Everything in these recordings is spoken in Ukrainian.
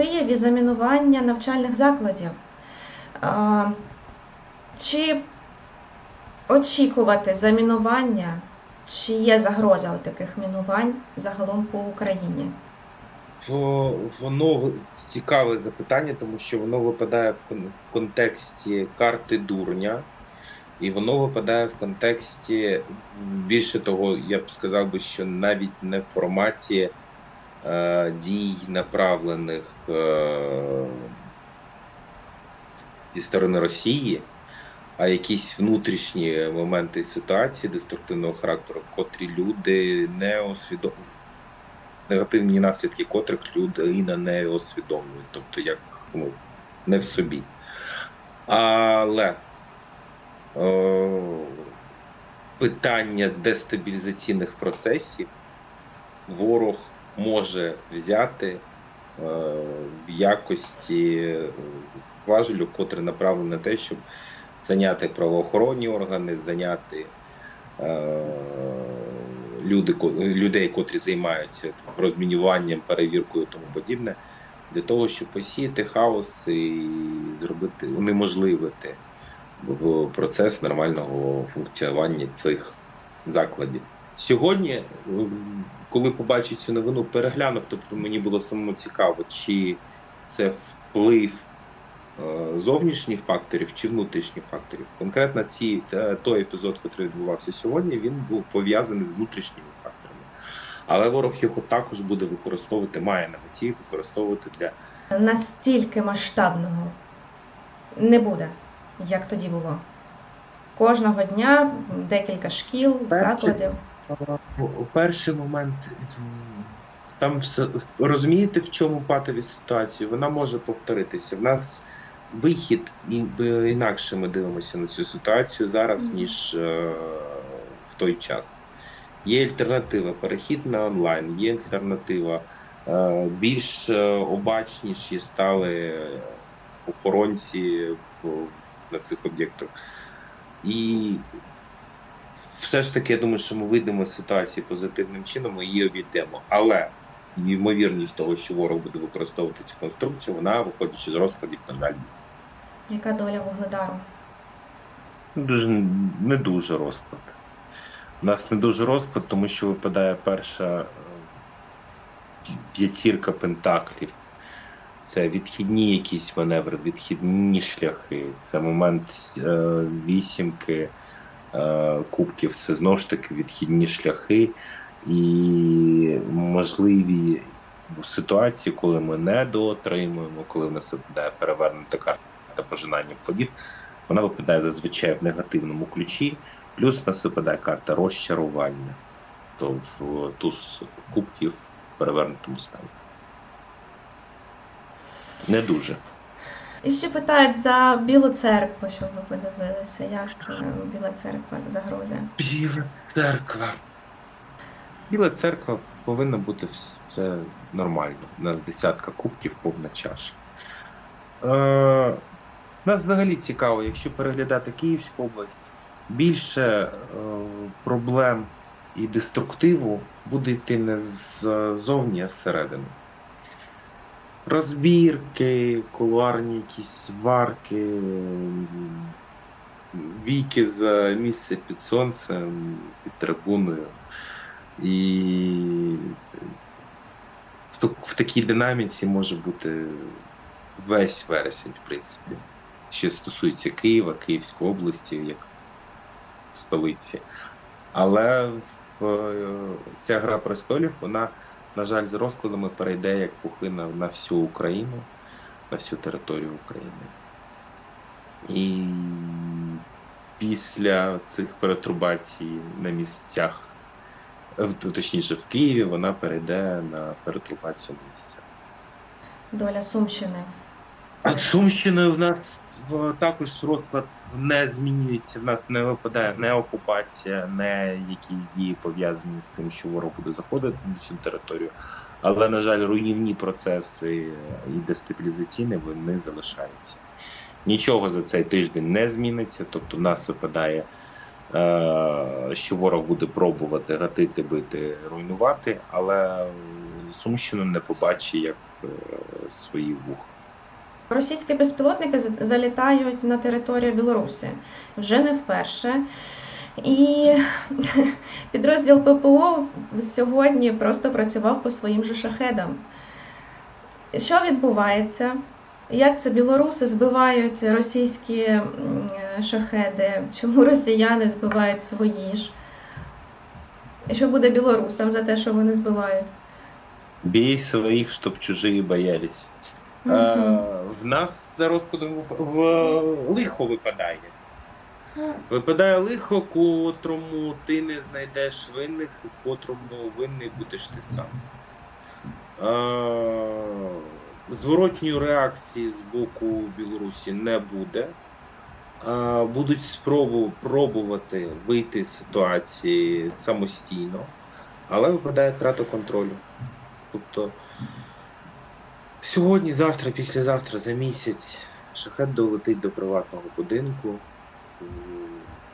Києві замінування навчальних закладів. Чи очікувати замінування, чи є загроза таких мінувань загалом по Україні? Воно цікаве запитання, тому що воно випадає в контексті карти дурня, і воно випадає в контексті, більше того, я б сказав би, що навіть не в форматі дій, направлених е, зі сторони Росії, а якісь внутрішні моменти ситуації деструктивного характеру, котрі люди не усвідомлюють негативні наслідки котрих людина не усвідомлює, тобто як ну, не в собі. Але е, питання дестабілізаційних процесів ворог може взяти е, в якості е, важелю, котре направлене на те, щоб зайняти правоохоронні органи, зайняти е, людей, котрі займаються розмінюванням, перевіркою і тому подібне, для того, щоб посіяти хаос і зробити, унеможливити процес нормального функціонування цих закладів. Сьогодні, е, коли побачив цю новину, переглянув, тобто мені було самому цікаво, чи це вплив е, зовнішніх факторів чи внутрішніх факторів. Конкретно ці, той епізод, який відбувався сьогодні, він був пов'язаний з внутрішніми факторами. Але ворог його також буде використовувати, має на меті використовувати для Настільки масштабного не буде, як тоді було. Кожного дня декілька шкіл, закладів. Перший момент там все розумієте, в чому патові ситуації? Вона може повторитися. В нас вихід інакше ми дивимося на цю ситуацію зараз, ніж е, в той час. Є альтернатива, перехід на онлайн, є альтернатива. Е, більш е, обачніші стали охоронці на цих об'єктах. І все ж таки, я думаю, що ми вийдемо з ситуації позитивним чином і її обійдемо. Але ймовірність того, що ворог буде використовувати цю конструкцію, вона, виходячи з розкладів, на жаль, Яка доля вугледару? дуже не дуже розклад. У нас не дуже розклад, тому що випадає перша е, п'ятірка пентаклів. Це відхідні якісь маневри, відхідні шляхи. Це момент е, вісімки е, кубків. Це знову ж таки відхідні шляхи і можливі ситуації, коли ми не доотримуємо, коли в нас випадає перевернута карта пожинання плодів. Вона випадає зазвичай в негативному ключі, плюс в нас випадає карта розчарування, то в туз кубків в перевернутому стані. Не дуже. І ще питають за Білу церкву, щоб ви подивилися, як е, Біла церква загроза. Біла церква. Біла церква повинна бути все нормально. У нас десятка кубків, повна чаша. Е, нас взагалі цікаво, якщо переглядати Київську область, більше е, проблем і деструктиву буде йти не ззовні, а зсередини. Розбірки, кулуарні якісь сварки, віки за місце під сонцем, під трибуною. І в, такій динаміці може бути весь вересень, в принципі. Що стосується Києва, Київської області, як столиці. Але е, ця гра престолів, вона, на жаль, з розкладами перейде як пухина на всю Україну, на всю територію України. І після цих перетрубацій на місцях, точніше в Києві, вона перейде на перетрубацію на місцях. Доля Сумщини. Сумщиною в нас також розклад не змінюється. В нас не випадає не окупація, не якісь дії пов'язані з тим, що ворог буде заходити на цю територію. Але, на жаль, руйнівні процеси і дестабілізаційні вони залишаються. Нічого за цей тиждень не зміниться. Тобто, в нас випадає, е, що ворог буде пробувати гатити, бити, руйнувати, але Сумщину не побачить як е, свої вуха. Російські безпілотники залітають на територію Білорусі вже не вперше. І підрозділ ППО сьогодні просто працював по своїм же шахедам. Що відбувається? Як це білоруси збивають російські шахеди? Чому росіяни збивають свої ж? Що буде білорусам за те, що вони збивають? Бій своїх, щоб чужі боялись. Е, в нас за розкладом в, лихо випадає. Випадає лихо, котрому ти не знайдеш винних, котрому винний будеш ти сам. Е, зворотньої реакції з боку Білорусі не буде. Е, будуть спробу, пробувати вийти з ситуації самостійно, але випадає втрата контролю. Тобто сьогодні, завтра, післязавтра, за місяць шахет долетить до приватного будинку,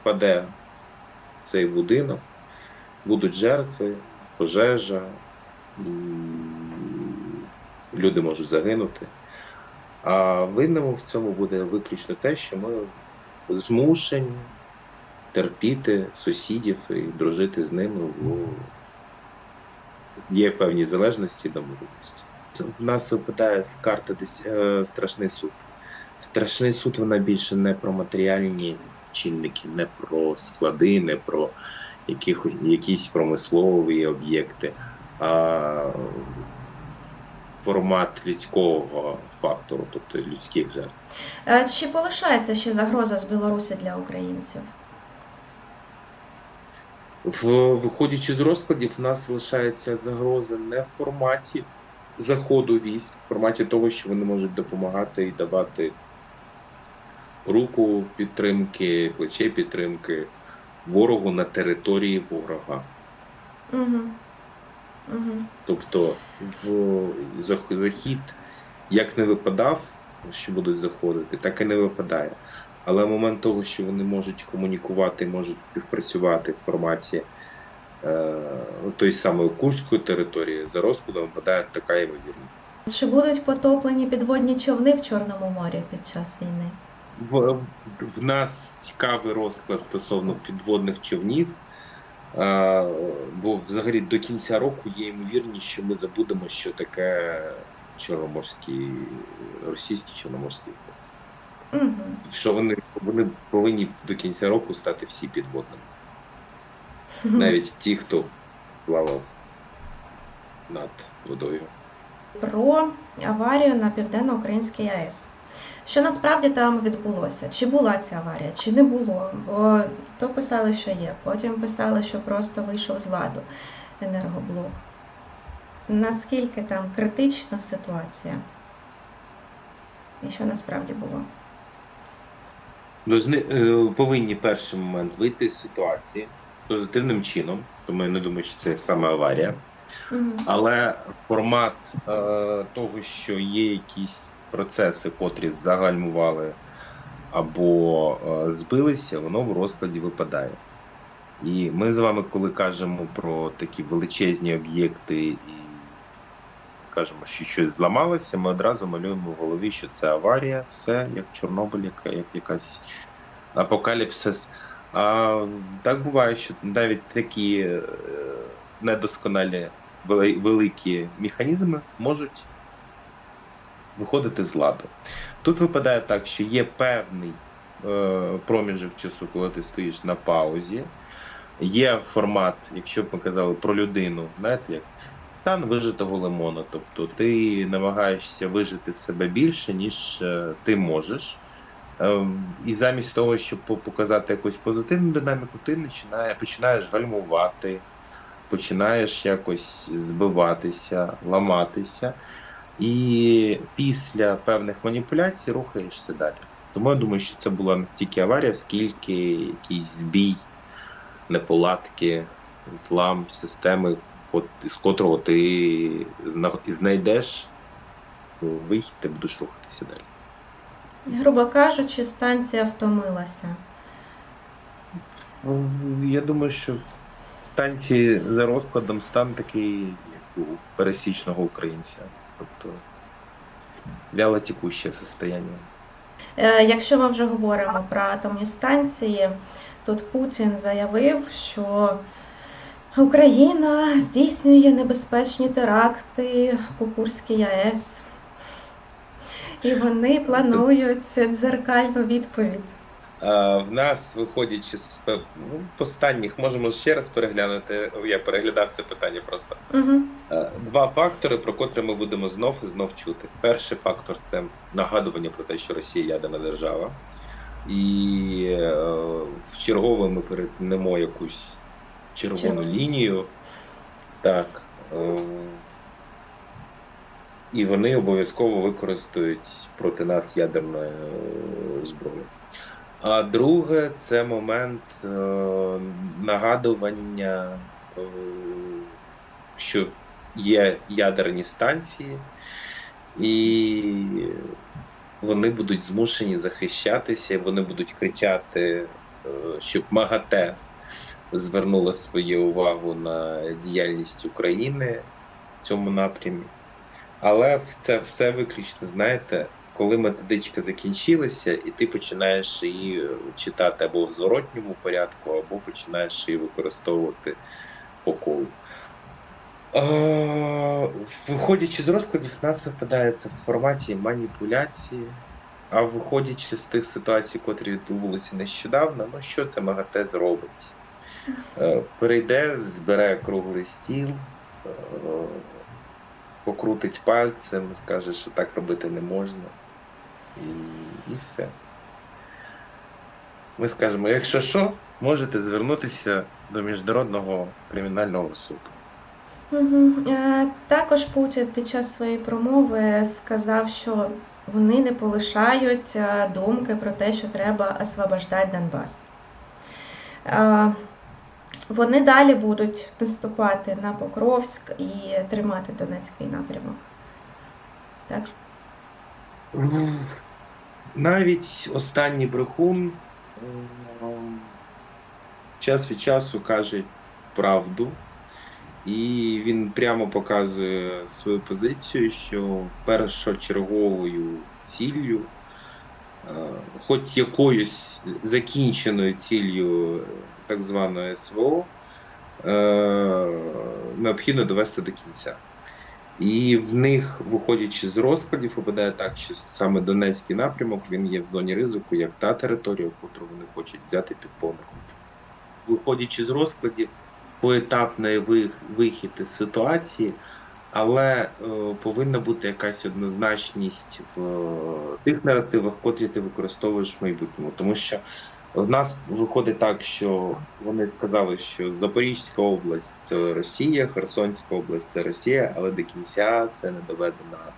впаде цей будинок, будуть жертви, пожежа, люди можуть загинути. А винним в цьому буде виключно те, що ми змушені терпіти сусідів і дружити з ними в є певні залежності і домовленості. В нас випадає з карти десь е, страшний суд. Страшний суд вона більше не про матеріальні чинники, не про склади, не про якихось, якісь промислові об'єкти, а формат людського фактору, тобто людських жертв. Е, Чи полишається ще загроза з Білорусі для українців? В, виходячи з розкладів, в нас залишається загроза не в форматі заходу військ, в форматі того, що вони можуть допомагати і давати руку підтримки, плече підтримки ворогу на території ворога. Угу. Угу. Тобто в захід як не випадав, що будуть заходити, так і не випадає. Але момент того, що вони можуть комунікувати, можуть співпрацювати в форматі тої самої Курської території, за розкладом випадає така ймовірність. Чи будуть потоплені підводні човни в Чорному морі під час війни? В, в нас цікавий розклад стосовно підводних човнів. е, Бо взагалі до кінця року є ймовірність, що ми забудемо, що таке чорноморський, російський чорноморський флот. Угу. що вони, вони повинні до кінця року стати всі підводними. Навіть ті, хто плавав над водою. Про аварію на південно-українській АЕС. Що насправді там відбулося? Чи була ця аварія, чи не було? Бо то писали, що є, потім писали, що просто вийшов з ладу енергоблок. Наскільки там критична ситуація? І що насправді було? Е, повинні перший момент вийти з ситуації позитивним чином, тому я не думаю, що це саме аварія. Але формат е, того, що є якісь процеси, котрі загальмували або е, збилися, воно в розкладі випадає. І ми з вами, коли кажемо про такі величезні об'єкти і кажемо, що щось зламалося, ми одразу малюємо в голові, що це аварія, все як Чорнобиль, яка як якась апокаліпсис. А так буває, що навіть такі е, недосконалі великі механізми можуть виходити з ладу. Тут випадає так, що є певний е, проміжок часу, коли ти стоїш на паузі. Є формат, якщо б ми казали про людину, знаєте, як стан вижитого лимону. Тобто ти намагаєшся вижити себе більше, ніж е, ти можеш. Е, І замість того, щоб показати якусь позитивну динаміку, ти починає, починаєш гальмувати, починаєш якось збиватися, ламатися. І після певних маніпуляцій рухаєшся далі. Тому я думаю, що це була не тільки аварія, скільки якийсь збій, неполадки, злам системи, з котрого ти знайдеш вихід, ти будеш рухатися далі. Грубо кажучи, станція втомилася. Ну, Я думаю, що в танці за розкладом стан такий, як у пересічного українця. Тобто вялотекуще состояние. Е, Якщо ми вже говоримо про атомні станції, тут Путін заявив, що Україна здійснює небезпечні теракти по Курській АЕС. І вони планують дзеркальну відповідь. В нас, виходячи з ну, останніх, можемо ще раз переглянути. Я переглядав це питання просто. Угу. Два фактори, про котрі ми будемо знов і знов чути. Перший фактор це нагадування про те, що Росія ядерна держава, і е, в чергове ми перетнемо якусь червону Червону. лінію. Так. е, І вони обов'язково використають проти нас ядерну е, зброю. А друге, це момент е, нагадування, е, що є ядерні станції, і вони будуть змушені захищатися, вони будуть кричати, щоб МАГАТЕ звернула свою увагу на діяльність України в цьому напрямі. Але це все виключно, знаєте, коли методичка закінчилася, і ти починаєш її читати або в зворотньому порядку, або починаєш її використовувати по колу. Е, Виходячи з розкладів, нас випадає це в форматі маніпуляції. А виходячи з тих ситуацій, котрі відбулися нещодавно, ну що це МАГАТЕ зробить? Е, Перейде, збере круглий стіл, е, покрутить пальцем, скаже, що так робити не можна. І, і все. Ми скажемо, якщо що, можете звернутися до Міжнародного кримінального суду. Угу. Е, також Путін під час своєї промови сказав, що вони не полишають е, думки про те, що треба освобождати Донбас. Вони далі будуть наступати на Покровськ і тримати Донецький напрямок. Так? Навіть останній брехун час від часу каже правду, і він прямо показує свою позицію, що першочерговою ціллю, е, хоч якоюсь закінченою ціллю так званої СВО, е, необхідно довести до кінця. І в них, виходячи з розкладів, випадає так, що саме Донецький напрямок він є в зоні ризику, як та територія, яку вони хочуть взяти під повний. Виходячи з розкладів, поетапний вихід із ситуації, але е, повинна бути якась однозначність в е, тих наративах, котрі ти використовуєш в майбутньому. Тому що в нас виходить так, що вони сказали, що Запорізька область це Росія, Херсонська область це Росія, але до кінця це не доведена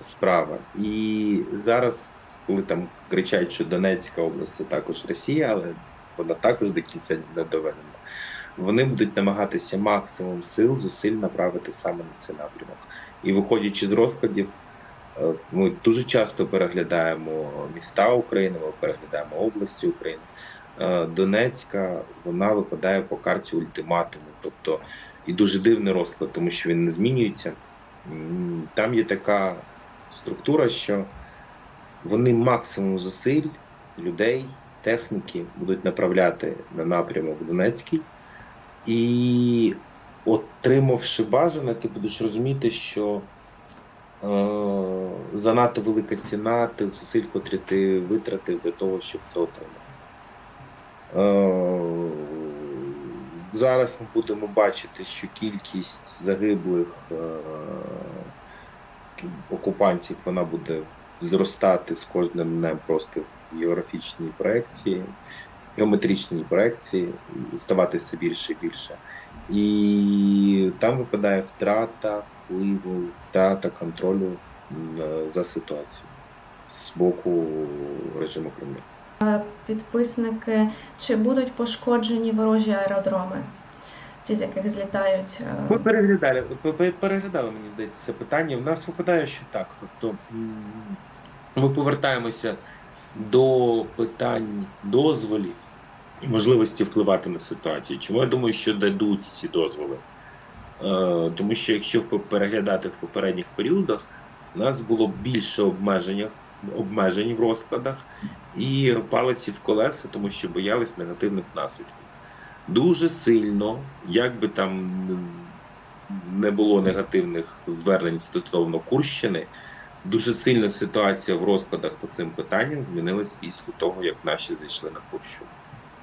справа. І зараз, коли там кричать, що Донецька область це також Росія, але вона також до кінця не доведена. Вони будуть намагатися максимум сил, зусиль направити саме на цей напрямок. І виходячи з розкладів, Ми дуже часто переглядаємо міста України, ми переглядаємо області України. Е, Донецька вона випадає по карті ультиматуму, тобто і дуже дивний розклад, тому що він не змінюється. Там є така структура, що вони максимум зусиль людей, техніки будуть направляти на напрямок Донецький, і отримавши бажане, ти будеш розуміти, що е, занадто велика ціна тих зусиль, котрі ти витратив для того, щоб це отримати. Е, зараз ми будемо бачити, що кількість загиблих е, окупантів вона буде зростати з кожним днем просто в географічній проекції, геометричній проекції, ставати все більше і більше. І там випадає втрата впливу, втрата контролю е, за ситуацією з боку режиму Кремля. Підписники, чи будуть пошкоджені ворожі аеродроми, ті, з яких злітають. е, Ми переглядали, пе- пе- переглядали, мені здається, це питання. В нас випадає, що так. Тобто ми повертаємося до питань дозволів можливості впливати на ситуацію. Чому я думаю, що дадуть ці дозволи? тому що якщо переглядати в попередніх періодах, у нас було більше обмеження, обмежень в розкладах і палиці в колеса, тому що боялись негативних наслідків. Дуже сильно, як би там не було негативних звернень стосовно Курщини, дуже сильно ситуація в розкладах по цим питанням змінилась після того, як наші зайшли на Курщину.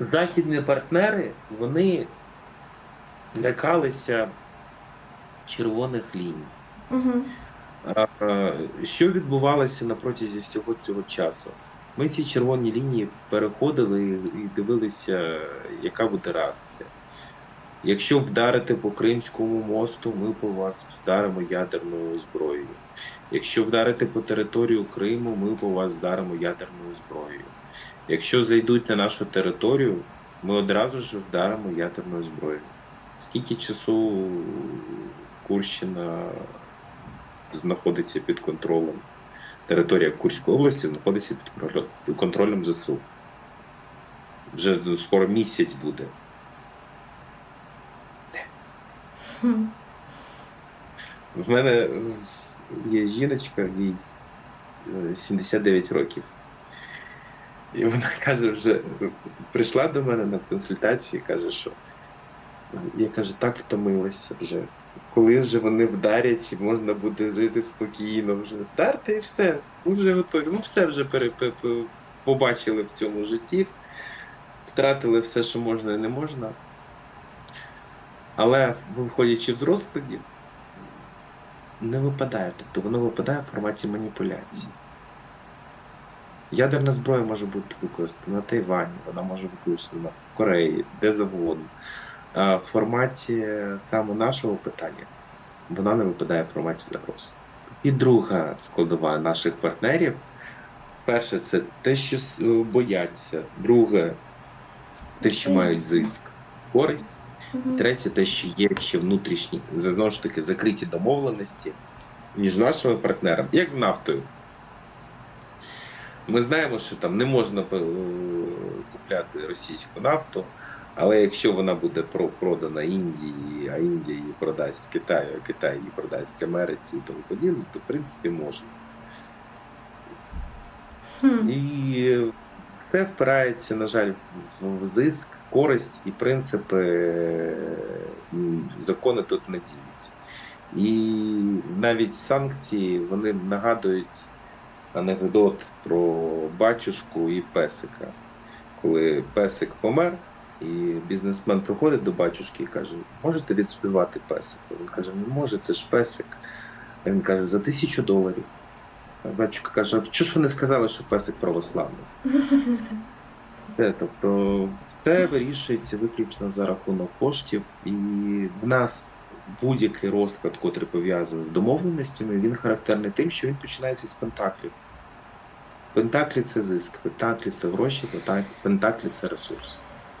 Західні партнери вони лякалися червоних ліній. Угу. Що відбувалося на протязі всього цього часу? Ми ці червоні лінії переходили і- і дивилися, яка буде реакція. Якщо вдарити по Кримському мосту, ми по вас вдаримо ядерною зброєю. Якщо вдарити по територію Криму, ми по вас вдаримо ядерною зброєю. Якщо зайдуть на нашу територію, ми одразу ж вдаримо ядерною зброєю. Скільки часу Курщина знаходиться під контролем? Територія Курської області знаходиться під контролем- ЗСУ. Вже скоро місяць буде. В мене є жіночка, їй е, 79 років. І вона каже, вже прийшла до мене на консультацію каже, що я каже, так втомилася вже. Коли вже вони вдарять, і можна буде жити спокійно, вже вдарте і все, ми вже готові. Ми все вже побачили в цьому житті, втратили все, що можна і не можна. Але виходячи з розкладів, не випадає. Тобто воно випадає в форматі маніпуляції. Ядерна зброя може бути використана на Тайвані, вона може бути використана в Кореї, де завгодно. В форматі саме нашого питання вона не випадає в форматі загроз. І друга складова наших партнерів. Перше, це те, що бояться. Друге, те, що мають зиск, користь. Третє, те, що є ще внутрішні, знову ж таки, закриті домовленості між нашими партнерами, як з нафтою. Ми знаємо, що там не можна е, купляти російську нафту, але якщо вона буде продана Індії, а Індія її продасть Китаю, а Китай її продасть Америці і тому подібне, то в принципі можна. І все впирається, на жаль, в зиск, користь і принципи закони тут не діють. І навіть санкції вони нагадують анекдот про батюшку і песика. Коли песик помер, і бізнесмен приходить до батюшки і каже: можете відспівати песика? Він каже, не може, це ж песик. Він каже, за тисячу доларів. А батюшка каже, а чого ж ви не сказали, що песик православний? Все, тобто все вирішується виключно за рахунок коштів, і в нас будь-який розклад, котрий пов'язаний з домовленостями, він характерний тим, що він починається з пентаклів. Пентаклі це зиск, пентаклі це гроші, пента- пентаклі це ресурс.